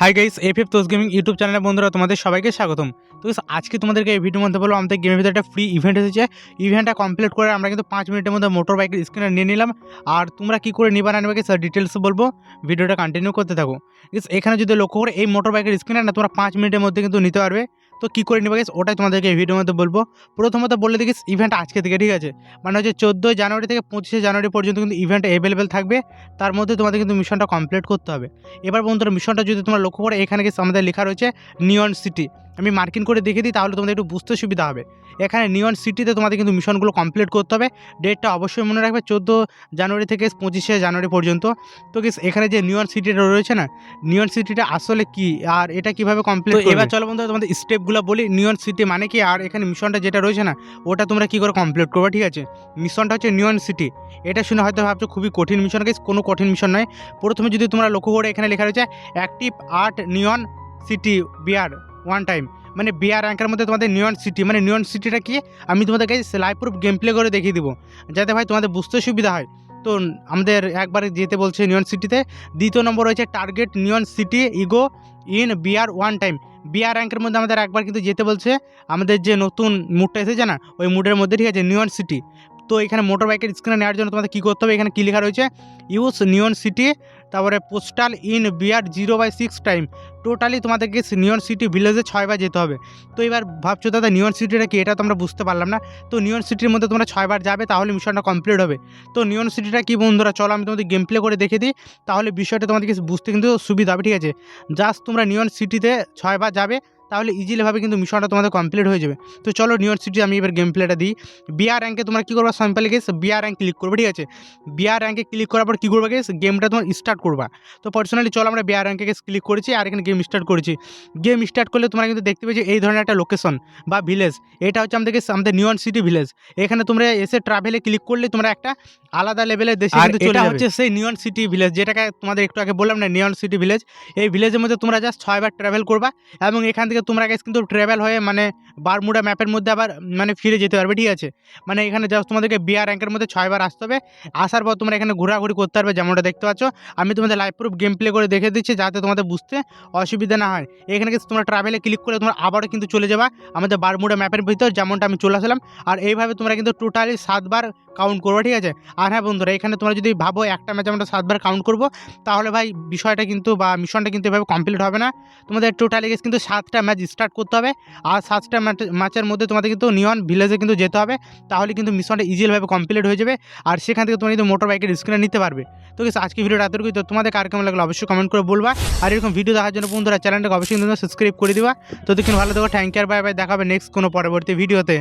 High guys F F তোস gaming YouTube চ্যানেলের বন্ধুরা তোমাদের সবাইকে স্বাগতম। তো আজকে তোমাদেরকে এই ভিডিওর মধ্যে বলব, আমাদের গেমের ভিতরে একটা ফ্রি ইভেন্ট এসেছে। ইভেন্টটা কমপ্লিট করে আমরা কিন্তু পাঁচ মিনিটের মধ্যে মোটর বাইকের স্ক্রিনে নিয়ে নিলাম। আর তোমরা কী করে নিবা না নেবে স্যার ডিটেলস বলব। ভিডিওটা কন্টিনিউ করতে থাকো। এখানে যদি লক্ষ্য করে, এই মোটর বাইকের স্ক্রিনে না তোমরা পাঁচ মিনিটের মধ্যে কিন্তু নিতে পারবে। তো কী করে নিবে গেছে ওটাই তোমাদেরকে এই ভিডিওর মধ্যে বলব। প্রথমত বলে দেখিস ইভেন্ট আজকে থেকে ঠিক আছে? মানে হচ্ছে চোদ্দোই জানুয়ারি থেকে পঁচিশে জানুয়ারি পর্যন্ত কিন্তু ইভেন্ট অ্যাভেলেবেল থাকবে। তার মধ্যে তোমাদের কিন্তু মিশনটা কমপ্লিট করতে হবে। এবার বন্ধুরা মিশনটা যদি তোমরা লক্ষ্য করে এখানে গেছে আমাদের লেখা রয়েছে নিয়ন সিটি আমি মার্কিন করে দেখে দিই তাহলে তোমাদের একটু বুঝতে সুবিধা হবে। এখানে নিয়ন সিটিতে তোমাদের কিন্তু মিশনগুলো কমপ্লিট করতে হবে। ডেটটা অবশ্যই মনে রাখবে চোদ্দ জানুয়ারি থেকে পঁচিশে জানুয়ারি পর্যন্ত। তো কি এখানে যে নিয়ন সিটিটা রয়েছে না নিয়ন সিটিটা আসলে কি? আর এটা কীভাবে কমপ্লিট এবার চলো বন্ধুরা তোমাদের স্টেপগুলো বলি নিয়ন সিটি মানে কি? আর এখানে মিশনটা যেটা রয়েছে না, ওটা তোমরা কি করে কমপ্লিট করবে, ঠিক আছে? মিশনটা হচ্ছে নিয়ন সিটি এটা শুনে হয়তো ভাবছ খুবই কঠিন মিশন গেছে কোনো কঠিন মিশন নয়। প্রথমে যদি তোমরা লক্ষ্য করে এখানে লেখা রয়েছে active art neon city BR one time মানে বিয়ার র্যাঙ্কের মধ্যে তোমাদের নিয়ন সিটি মানে নিয়ন সিটিটা কি? আমি তোমাদের তোমাদেরকে লাইভ প্রুফ গেম প্লে করে দেখিয়ে দিব। যাতে ভাই তোমাদের বুঝতে সুবিধা হয়। তো আমাদের একবার যেতে বলছে নিয়ন সিটিতে দ্বিতীয় নম্বর রয়েছে target neon city ego in BR one time BR র্যাঙ্কের মধ্যে আমাদের একবার কিন্তু যেতে বলছে। আমাদের যে নতুন মুডটা এসেছে না ওই মুডের মধ্যে ঠিক আছে নিউন সিটি তো এখানে মোটর বাইকের স্ক্রিনে নেওয়ার জন্য তোমাদের কী করতে হবে? এখানে কী লেখা রয়েছে? ইউজ নিউন সিটি তারপরে postal in BR zero by six time totally তোমাদেরকে নিয়ন সিটি ভিলেজে ছয়বার যেতে হবে। তো এবার ভাবছ দাদা নিয়ন সিটিটা কি? এটা তো আমরা বুঝতে পারলাম না। তো নিয়ন সিটির মধ্যে তোমরা ছয়বার যাবে, তাহলে মিশনটা কমপ্লিট হবে। তো নিয়ন সিটিটা কি বন্ধুরা? চলো আমি তোমাদের গেম প্লে করে দেখে দিই। তাহলে বিষয়টা তোমাদেরকে বুঝতে কিন্তু সুবিধা হবে, ঠিক আছে? জাস্ট তোমরা নিয়ন সিটিতে ছয়বার যাবে। তাহলে ইজিলিভাবে কিন্তু মিশনটা তোমাদের কমপ্লিট হয়ে যাবে। তো চলো নিয়ন সিটি আমি এবার গেম প্লেটা দিই। বিআর র্যাঙ্কে তোমরা কী করবা? Simply guess BR rank click করবে ঠিক আছে? বিআর র্যাঙ্কে ক্লিক করার পর কী করবে গেস গেমটা তোমার স্টার্ট করবা। তো পার্সোনালি চলো আমরা বিআর র্যাঙ্কে গেস ক্লিক করেছি আর এখানে গেম স্টার্ট করেছি। গেম স্টার্ট করলে তোমরা কিন্তু দেখতে পেয়েছি এই ধরনের একটা লোকেশন বা ভিলেজ এটা হচ্ছে আমাদের আমাদের নিয়ন সিটি ভিলেজ এখানে তোমরা এসে ট্রাভেলে ক্লিক করলে তোমরা একটা আলাদা লেভেলের দেশে কিন্তু চলে হচ্ছে সেই নিয়ন সিটি ভিলেজ যেটাকে তোমাদের একটু আগে বললাম না নিয়ন সিটি ভিলেজ এই ভিলেজের মধ্যে তোমরা জাস্ট ছয়বার ট্রাভেল করবা এবং এখান থেকে তোমরা গেছ কিন্তু ট্রাভেল হয়ে মানে বারমুডা ম্যাপের মধ্যে আবার মানে ফিরে যেতে পারবে, ঠিক আছে? মানে এখানে জাস্ট তোমাদেরকে বিয়ার র্যাঙ্কের মধ্যে ছয়বার আসতে হবে। আসার পর তোমরা এখানে ঘোরাঘুরি করতে পারবে, যেমনটা দেখতে পাচ্ছ। আমি তোমাদের লাইভ প্রুফ গেম প্লে করে দেখে দিচ্ছি যাতে তোমাদের বুঝতে অসুবিধা না হয়। এখানে কিন্তু তোমরা ট্রাভেলে ক্লিক করে তোমরা আবারও কিন্তু চলে যাবা আমাদের বারমুডা ম্যাপের ভিতর, যেমনটা আমি চলে আসলাম। আর এইভাবে তোমরা কিন্তু টোটালি সাতবার কাউন্ট করব, ঠিক আছে? আর হ্যাঁ বন্ধুরা, এখানে তোমরা যদি ভাবো একটা ম্যাচ আমরা সাতবার কাউন্ট করব, তাহলে ভাই বিষয়টা কিন্তু বা মিশনটা কিন্তু এভাবে কমপ্লিট হবে না। তোমাদের টোটালি গেছে কিন্তু সাতটা ম্যাচ স্টার্ট করতে হবে, আর সাতটা ম্যাচের মধ্যে তোমাদের কিন্তু নিয়ন ভিলেজে কিন্তু যেতে হবে, তাহলে কিন্তু মিশনটা ইজিভাবে কমপ্লিট হয়ে যাবে, আর সেখান থেকে তোমরা কিন্তু মোটর বাইকের স্ক্রিনে নিতে পারবে। তো কিছু আজকে ভিডিওটা এতটুকুই। তো তোমাদের কার কেমন লাগল অবশ্যই কমেন্ট করে বলবা, আর এরকম ভিডিও দেখার জন্য বন্ধুরা চ্যানেলটাকে অবশ্যই কিন্তু সাবস্ক্রাইব করে দিবা। তো দেখুন, ভালো থাকো থ্যাংক ইউ বাই বাই দেখাবে নেক্সট কোনো পরবর্তী ভিডিওতে